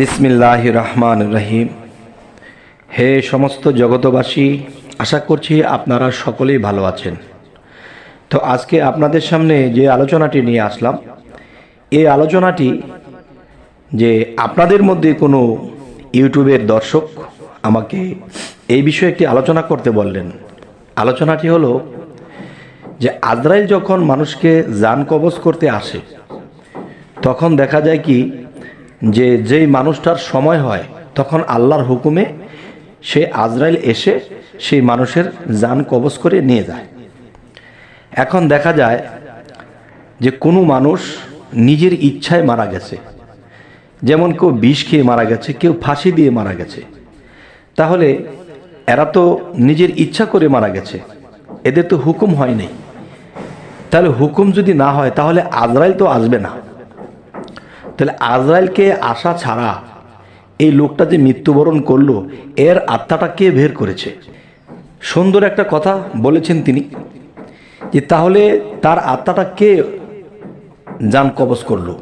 বিসমিল্লাহ রহমান রহিম। হে সমস্ত জগতবাসী আশা করছি আপনারা সকলেই ভালো আছেন। তো আজকে আপনাদের সামনে যে আলোচনাটি নিয়ে আসলাম, এই আলোচনাটি যে আপনাদের মধ্যে কোনো ইউটিউবের দর্শক আমাকে এই বিষয়ে একটি আলোচনা করতে বললেন। আলোচনাটি হলো যে আজরাইল যখন মানুষকে যান কবজ করতে আসে, তখন দেখা যায় কি যে যেই মানুষটার সময় হয়, তখন আল্লাহর হুকুমে সে আজরাইল এসে সেই মানুষের যান কবজ করে নিয়ে যায়। এখন দেখা যায় যে কোনো মানুষ নিজের ইচ্ছায় মারা গেছে। যেমন কেউ বিষ খেয়ে মারা গেছে, কেউ ফাঁসি দিয়ে মারা গেছে। তাহলে এরা তো নিজের ইচ্ছা করে মারা গেছে, এদের তো হুকুম হয়নি তাহলে হুকুম যদি না হয়, তাহলে আজরাইল তো আসবে না। তাহলে আজরাইলকে আসা ছাড়া এই লোকটা যে মৃত্যুবরণ করল, এর আত্মাটা কে বের করেছে? সুন্দর একটা কথা বলেছেন তিনি যে তাহলে তার আত্মাটা কে যান কবজ করল?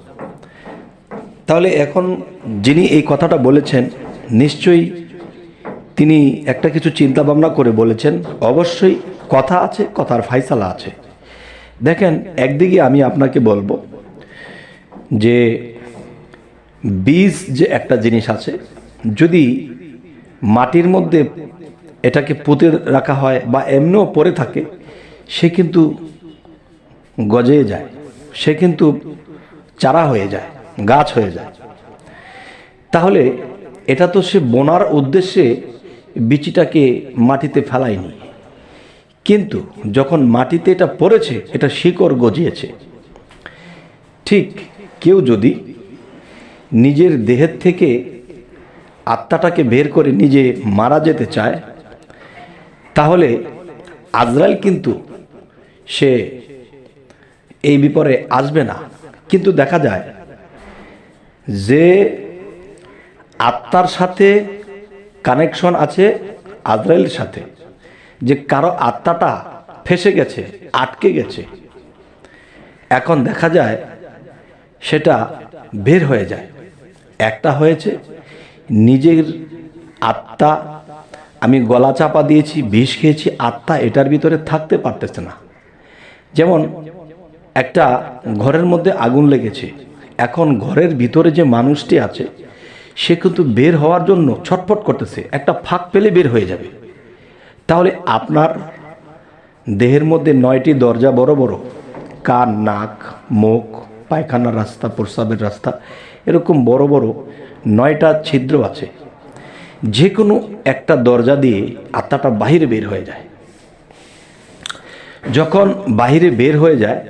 তাহলে এখন যিনি এই কথাটা বলেছেন, নিশ্চয়ই তিনি একটা কিছু চিন্তা ভাবনা করে বলেছেন। অবশ্যই কথা আছে, কথার ফাইসালা আছে। দেখেন, একদিকে আমি আপনাকে বলব যে বীজ যে একটা জিনিস আছে, যদি মাটির মধ্যে এটাকে পুঁতে রাখা হয় বা এমনিও পড়ে থাকে, সে কিন্তু গজে যায়, সে কিন্তু চারা হয়ে যায়, গাছ হয়ে যায়। তাহলে এটা তো সে বোনার উদ্দেশ্যে বিচিটাকে মাটিতে ফেলায়নি। কিন্তু যখন মাটিতে এটা পড়েছে, এটা শিকড় গজিয়েছে, ঠিক কেউ যদি নিজের দেহের থেকে আত্মাটাকে বের করে নিজে মারা যেতে চায়, তাহলে আজরাইল কিন্তু সে এই বিপরে আসবে না। কিন্তু দেখা যায় যে আত্মার সাথে কানেকশন আছে আজরাইলের সাথে, যে কারও আত্মাটা ফেসে গেছে, আটকে গেছে। এখন দেখা যায় সেটা বের হয়ে যায়। একটা হয়েছে, নিজের আত্মা, আমি গলা চাপা দিয়েছি, বিষ খেয়েছি, আত্মা এটার ভিতরে থাকতে পারতেছে না। যেমন একটা ঘরের মধ্যে আগুন লেগেছে, এখন ঘরের ভিতরে যে মানুষটি আছে, সে কিন্তু বের হওয়ার জন্য ছটফট করতেছে, একটা ফাঁক পেলে বের হয়ে যাবে। তাহলে আপনার দেহের মধ্যে নয়টি দরজা বড় বড়, কান, নাক, মুখ, পায়খানার রাস্তা প্রস্রাবের রাস্তা এরকম বড় বড় নয়টা ছিদ্র আছে। যে কোনো একটা দরজা দিয়ে আত্মাটা বাহিরে বের হয়ে যায়। যখন বাহিরে বের হয়ে যায়,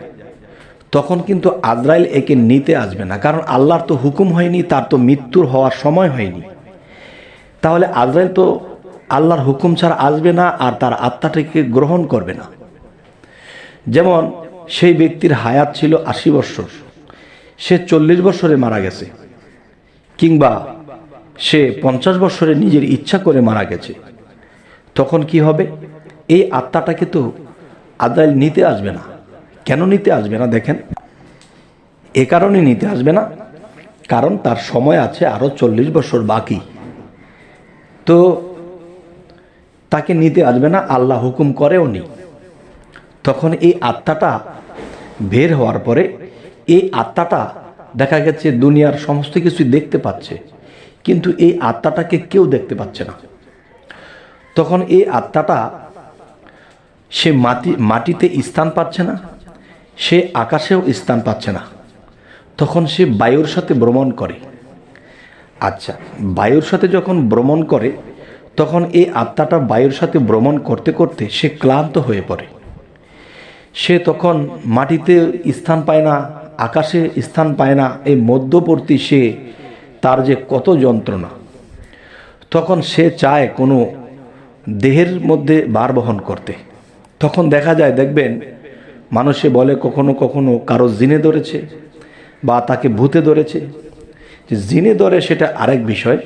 তখন কিন্তু আজরাইল একে নিতে আসবে না, কারণ আল্লাহর তো হুকুম হয়নি, তার তো মৃত্যুর হওয়ার সময় হয়নি। তাহলে আজরাইল তো আল্লাহর হুকুম ছাড়া আসবে না আর তার আত্মাটাকে গ্রহণ করবে না। যেমন সেই ব্যক্তির হায়াত ছিল আশি বৎসর। সে চল্লিশ বছরে মারা গেছে, কিংবা সে পঞ্চাশ বছরে নিজের ইচ্ছা করে মারা গেছে। তখন কি হবে? এই আত্মাটাকে তো আজরাইল নিতে আসবে না। কেন নিতে আসবে না দেখেন? এ কারণে নিতে আসবে না, কারণ তার সময় আছে আরও চল্লিশ বছর বাকি। তো তাকে নিতে আসবে না, আল্লাহ হুকুম করেও নি। তখন এই আত্মাটা বের হওয়ার পরে এই আত্মাটা দেখা গেছে দুনিয়ার সমস্ত কিছু দেখতে পাচ্ছে, কিন্তু এই আত্মাটাকে কেউ দেখতে পাচ্ছে না। তখন এই আত্মাটা সে মাটি, মাটিতে স্থান পাচ্ছে না, সে আকাশেও স্থান পাচ্ছে না। তখন সে বায়ুর সাথে ভ্রমণ করে। আচ্ছা বায়ুর সাথে যখন ভ্রমণ করে, তখন এই আত্মাটা বায়ুর সাথে ভ্রমণ করতে করতে সে ক্লান্ত হয়ে পড়ে। সে তখন মাটিতে স্থান পায় না আকাশে স্থান পায় না, এই মধ্যবর্তী সে, তার যে কত যন্ত্রণা। তখন সে চায় কোনো দেহের মধ্যে বার বহন করতে। তখন দেখা যায়, দেখবেন, মানুষে বলে, কখনো কখনো কারও জিনে ধরেছে বা তাকে ভূতে ধরেছে। যে জিনে ধরে সেটা আরেক বিষয়,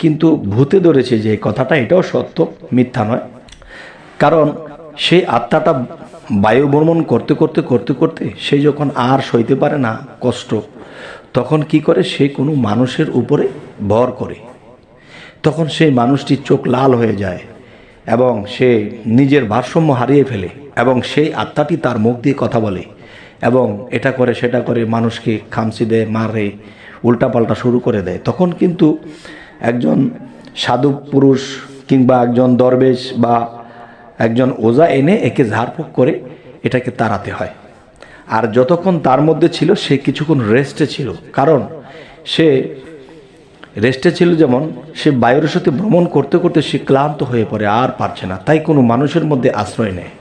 কিন্তু ভূতে ধরেছে যে কথাটা, এটাও সত্য, মিথ্যা নয়। কারণ সেই আত্মাটা বায়ু ভ্রমণ করতে করতে করতে করতে সে যখন আর সইতে পারে না, কষ্ট, তখন কি করে? সে কোনো মানুষের উপরে ভর করে। তখন সেই মানুষটির চোখ লাল হয়ে যায় এবং সে নিজের ভারসাম্য হারিয়ে ফেলে এবং সেই আত্মাটি তার মুখ দিয়ে কথা বলে এবং এটা করে, সেটা করে মানুষকে খামচি দেয়, মারে, উল্টাপাল্টা শুরু করে দেয়। তখন কিন্তু একজন সাধু পুরুষ কিংবা একজন দরবেশ বা একজন ওজা এনে একে ঝাড়ফুঁক করে এটাকে তাড়াতে হয়। আর যতক্ষণ তার মধ্যে ছিল, সে কিছুক্ষণ রেস্টে ছিল। কারণ সে রেস্টে ছিল যেমন, সে বায়ুর সাথে ভ্রমণ করতে করতে সে ক্লান্ত হয়ে পড়ে, আর পারছে না। তাই কোনো মানুষের মধ্যে আশ্রয় নেয়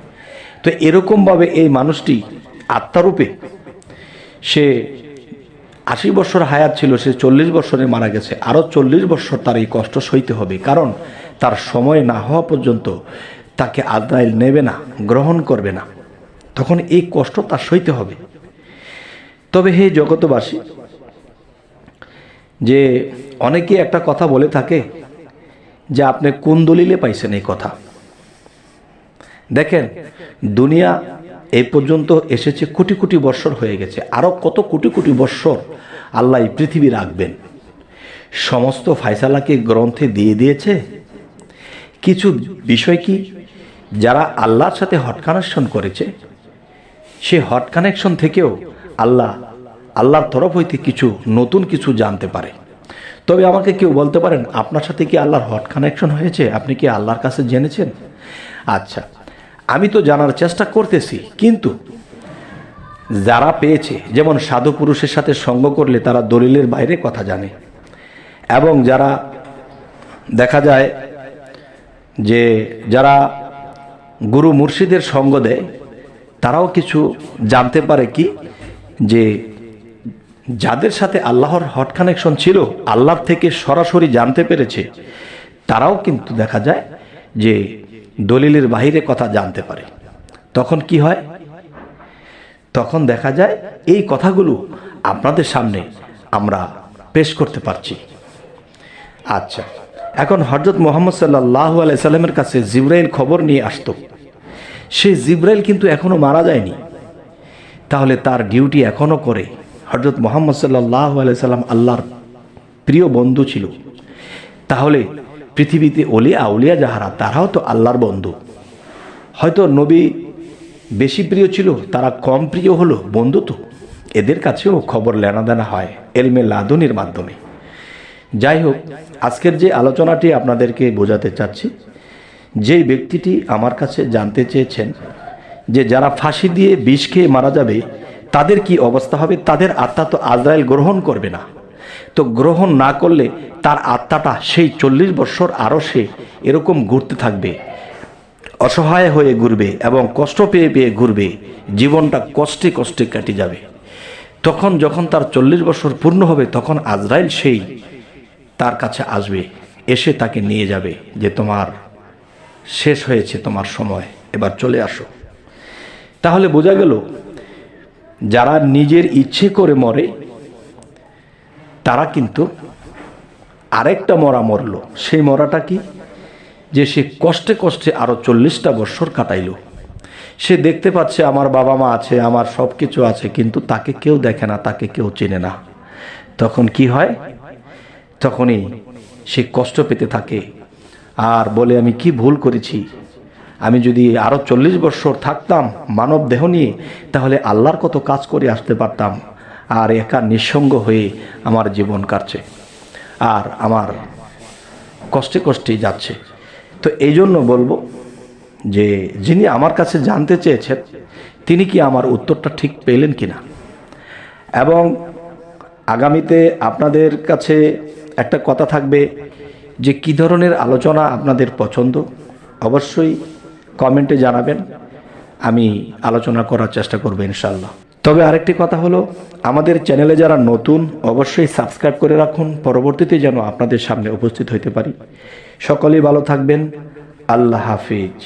তো এরকমভাবে এই মানুষটি আত্মারূপে সে আশি বছর হায়াত ছিল, সে চল্লিশ বছরে মারা গেছে। আরও চল্লিশ বছর তার এই কষ্ট সইতে হবে। কারণ তার সময় না হওয়া পর্যন্ত তাকে আদাইল নেবে না, গ্রহণ করবে না। তখন এই কষ্ট তার সইতে হবে। তবে হে জগতবাসী যে অনেকে একটা কথা বলে থাকে যে আপনি কোন দলিলে পাইছেন এই কথা। দেখেন, দুনিয়া এই পর্যন্ত এসেছে কোটি কোটি বৎসর হয়ে গেছে। আরও কত কোটি কোটি বৎসর আল্লাহ এই পৃথিবী রাখবেন। সমস্ত ফায়সালাকে গ্রন্থে দিয়ে দিয়েছে। কিছু বিষয় কি যারা আল্লাহর সাথে হট কানেকশন করেছে, সে হট কানেকশন থেকেও আল্লাহ, আল্লাহর তরফ হইতে কিছু, নতুন কিছু জানতে পারে। তবে আমাকে কেউ বলতে পারেন, আপনার সাথে কি আল্লাহর হট কানেকশন হয়েছে? আপনি কি আল্লাহর কাছে জেনেছেন? আচ্ছা আমি তো জানার চেষ্টা করতেছি, কিন্তু যারা পেয়েছে, যেমন সাধু পুরুষের সাথে সঙ্গ করলে তারা দলিলের বাইরে কথা জানে। এবং যারা দেখা যায় যে, যারা গুরু মুর্শিদের সঙ্গ দেয় তারাও কিছু জানতে পারে কি? যে যাদের সাথে আল্লাহর হট কানেকশন ছিল, আল্লাহর থেকে সরাসরি জানতে পেরেছে, তারাও কিন্তু দেখা যায় যে দলিলের বাহিরে কথা জানতে পারে। তখন কি হয়? তখন দেখা যায় এই কথাগুলো আপনাদের সামনে আমরা পেশ করতে পারছি। আচ্ছা। এখন হজরত মোহাম্মদ সাল্লাহ আলাইসাল্লামের কাছে জিব্রাইল খবর নিয়ে আসতো। সে জিব্রাইল কিন্তু এখনও মারা যায়নি। তাহলে তার ডিউটি এখনও করে। হজরত মোহাম্মদ সাল্লাহ আলাইসাল্লাম আল্লাহর প্রিয় বন্ধু ছিল। তাহলে পৃথিবীতে অলিয়া, আউলিয়া যাহারা, তারাও তো আল্লাহর বন্ধু। হয়তো নবী বেশি প্রিয় ছিল, তারা কম প্রিয় হলো, বন্ধু তো। এদের কাছেও খবর লেনাদেনা হয়, এলমে লাদনির মাধ্যমে। যাই হোক, আজকের যে আলোচনাটি আপনাদেরকে বোঝাতে চাচ্ছি, যেই ব্যক্তিটি আমার কাছে জানতে চেয়েছেন যে যারা ফাঁসি দিয়ে বিষ খেয়ে মারা যাবে, তাদের কি অবস্থা হবে? তাদের আত্মা তো আজরাইল গ্রহণ করবে না। তো গ্রহণ না করলে তার আত্মাটা সেই চল্লিশ বছর আরও সে এরকম ঘুরতে থাকবে, অসহায় হয়ে ঘুরবে এবং কষ্ট পেয়ে পেয়ে ঘুরবে, জীবনটা কষ্টে কষ্টে কেটে যাবে। তখন যখন তার চল্লিশ বছর পূর্ণ হবে, তখন আজরাইল সেই তার কাছে আসবে, এসে তাকে নিয়ে যাবে যে তোমার শেষ হয়েছে তোমার সময়, এবার চলে আসো। তাহলে বোঝা গেল, যারা নিজের ইচ্ছে করে মরে, তারা কিন্তু আরেকটা মরা মরল। সেই মরাটা কি? যে সে কষ্টে কষ্টে আরও চল্লিশটা বৎসর কাটাইল। সে দেখতে পাচ্ছে আমার বাবা মা আছে, আমার সব কিছু আছে, কিন্তু তাকে কেউ দেখে না, তাকে কেউ চেনে না। তখন কি হয়? তখনই সে কষ্ট পেতে থাকে। আর বলে, আমি কি ভুল করেছি? আমি যদি আরও চল্লিশ বছর থাকতাম মানব দেহ নিয়ে, তাহলে আল্লাহর কত কাজ করে আসতে পারতাম। আর একা নিঃসঙ্গ হয়ে আমার জীবন কাটছে। আর আমার কষ্টে কষ্টেই যাচ্ছে। তো এই জন্য বলব যে, যিনি আমার কাছে জানতে চেয়েছেন, তিনি কি আমার উত্তরটা ঠিক পেলেন কিনা? এবং আগামীতে আপনাদের কাছে একটা কথা থাকবে যে কি ধরনের আলোচনা আপনাদের পছন্দ, অবশ্যই কমেন্টে জানাবেন, আমি আলোচনা করার চেষ্টা করব ইনশাল্লাহ তবে আরেকটি কথা হলো, আমাদের চ্যানেলে যারা নতুন, অবশ্যই সাবস্ক্রাইব করে রাখুন, পরবর্তীতে যেন আপনাদের সামনে উপস্থিত হইতে পারি। সকলেই ভালো থাকবেন, আল্লাহ হাফিজ।